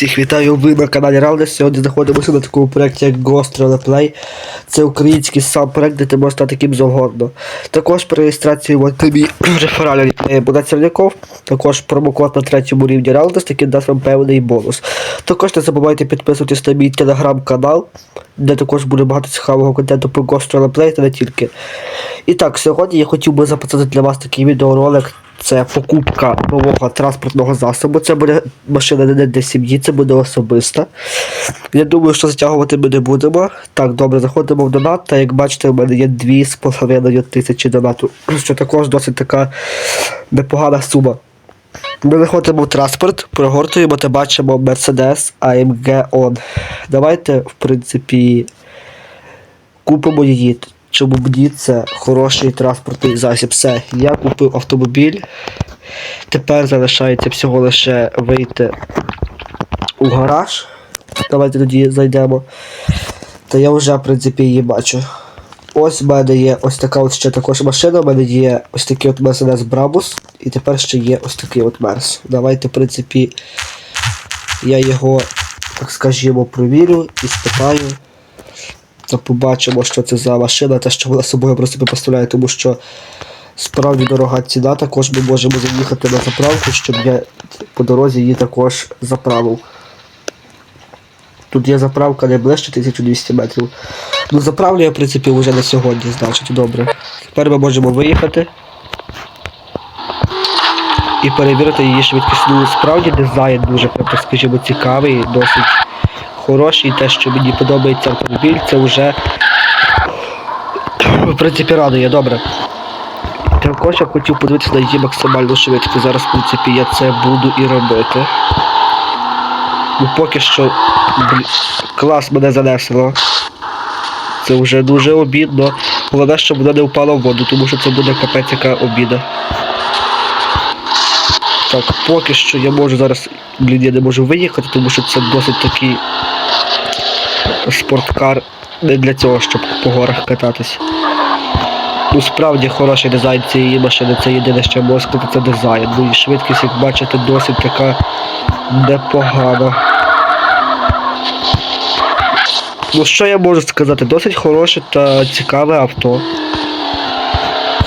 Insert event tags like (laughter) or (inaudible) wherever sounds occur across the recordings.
Всіх вітаю, ви на каналі Равнес. Сьогодні знаходимося на такому проєкті, як Ghost Roleplay. Це український сам проєкт, де ти можеш стати ким завгодно. Також при реєстрації вон мій (clears throat) реферальний буде Церняков. Також промокод на третьому рівні Равнес, який дасть вам певний бонус. Також не забувайте підписуватись на мій телеграм-канал, де також буде багато цікавого контенту про Ghost Roleplay та не тільки. І так, сьогодні я хотів би записати для вас такий відеоролик. Це покупка нового транспортного засобу. Це буде машина не для сім'ї, це буде особиста. Я думаю, що затягувати ми не будемо. Так, добре, заходимо в донат, та як бачите, у мене є 2,5 тисячі донату, (clears throat) що також досить така непогана сума. Ми заходимо в транспорт, прогортуємо та бачимо Mercedes AMG On. Давайте, в принципі, купимо її. Чому мені це хороший транспортний засіб. Все, я купив автомобіль. Тепер залишається всього лише вийти у гараж. Давайте тоді зайдемо. Та я вже, в принципі, її бачу. Ось в мене є ось така от ще також машина, у мене є ось такий от Mercedes Brabus, і тепер ще є ось такий от Мерс. Давайте, в принципі, я його, так скажімо, провірю і спитаю. Побачимо, що це за машина, те, що вона собою просто поставляє, тому що справді дорога ціна, також ми можемо заїхати на заправку, щоб я по дорозі її також заправив. Тут є заправка не ближче 1200 метрів. Ну заправлю я, в принципі, вже на сьогодні, значить, добре. Тепер ми можемо виїхати і перевірити її швидкість. Ну, справді дизайн дуже, скажімо, цікавий, досить хороший. Те, що мені подобається автомобіль, це вже в принципі радує, добре. Також я хотів подивитися на її максимальну швидкість. Зараз, в принципі, я це буду і робити. Ну поки що блін, клас мене занесло. Це вже дуже обідно. Головне, щоб вона не впала в воду, тому що це буде капець яка обіда. Так, поки що я можу зараз, блін, я не можу виїхати, тому що це досить такий спорткар не для цього, щоб по горах кататись. Ну, справді хороший дизайн цієї машини, це єдине, що можу сказати, це дизайн. Ну і швидкість, як бачите, досить така непогана. Ну що я можу сказати? Досить хороше та цікаве авто.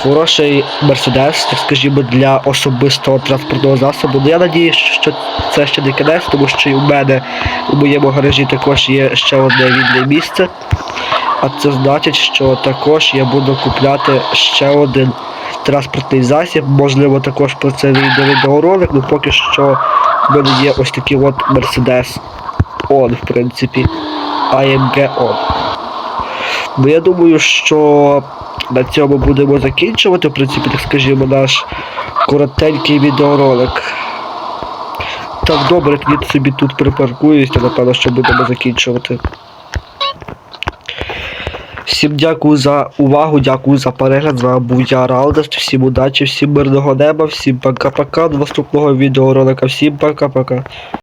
Хороший Мерседес, так скажімо, для особистого транспортного засобу. Ну я надіюсь, що це ще не кінець, тому що і у мене у моєму гаражі також є ще одне вільне місце. А це значить, що також я буду купляти ще один транспортний засіб. Можливо, також про це вийде відеоролик, ну поки що в мене є ось такий от Mercedes On, в принципі. AMG On. Ну я думаю, що на цьому будемо закінчувати, в принципі, так скажімо, наш коротенький відеоролик. Так, добре, тоді собі тут припаркуюся, напевно, що будемо закінчувати. Всім дякую за увагу, дякую за перегляд. З вами був я Ралдес. Всім удачі, всім мирного неба, всім пока-пока. До наступного відеоролика. Всім пока-пока.